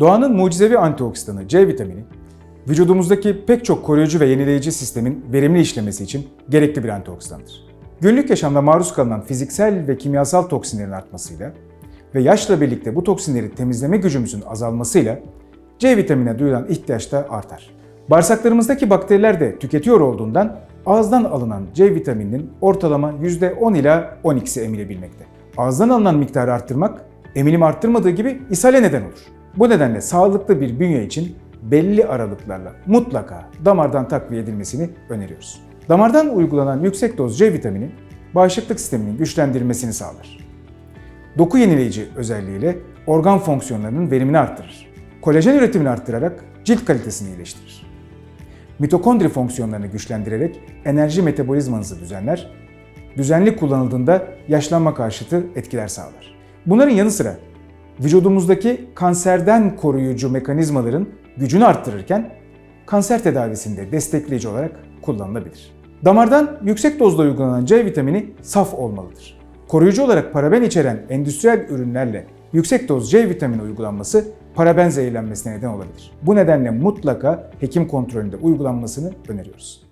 Doğanın mucizevi antioksidanı C vitamini, vücudumuzdaki pek çok koruyucu ve yenileyici sistemin verimli işlemesi için gerekli bir antioksidandır. Günlük yaşamda maruz kalınan fiziksel ve kimyasal toksinlerin artmasıyla ve yaşla birlikte bu toksinleri temizleme gücümüzün azalmasıyla C vitamine duyulan ihtiyaç da artar. Bağırsaklarımızdaki bakteriler de tüketiyor olduğundan ağızdan alınan C vitamininin ortalama %10 ila 12'si emilebilmekte. Ağızdan alınan miktarı arttırmak emilim arttırmadığı gibi ishale neden olur. Bu nedenle sağlıklı bir bünye için belli aralıklarla mutlaka damardan takviye edilmesini öneriyoruz. Damardan uygulanan yüksek doz C vitamini bağışıklık sisteminin güçlendirmesini sağlar. Doku yenileyici özelliğiyle organ fonksiyonlarının verimini arttırır. Kolajen üretimini arttırarak cilt kalitesini iyileştirir. Mitokondri fonksiyonlarını güçlendirerek enerji metabolizmanızı düzenler, düzenli kullanıldığında yaşlanma karşıtı etkiler sağlar. Bunların yanı sıra vücudumuzdaki kanserden koruyucu mekanizmaların gücünü arttırırken kanser tedavisinde destekleyici olarak kullanılabilir. Damardan yüksek dozda uygulanan C vitamini saf olmalıdır. Koruyucu olarak paraben içeren endüstriyel ürünlerle yüksek doz C vitamini uygulanması paraben zehirlenmesine neden olabilir. Bu nedenle mutlaka hekim kontrolünde uygulanmasını öneriyoruz.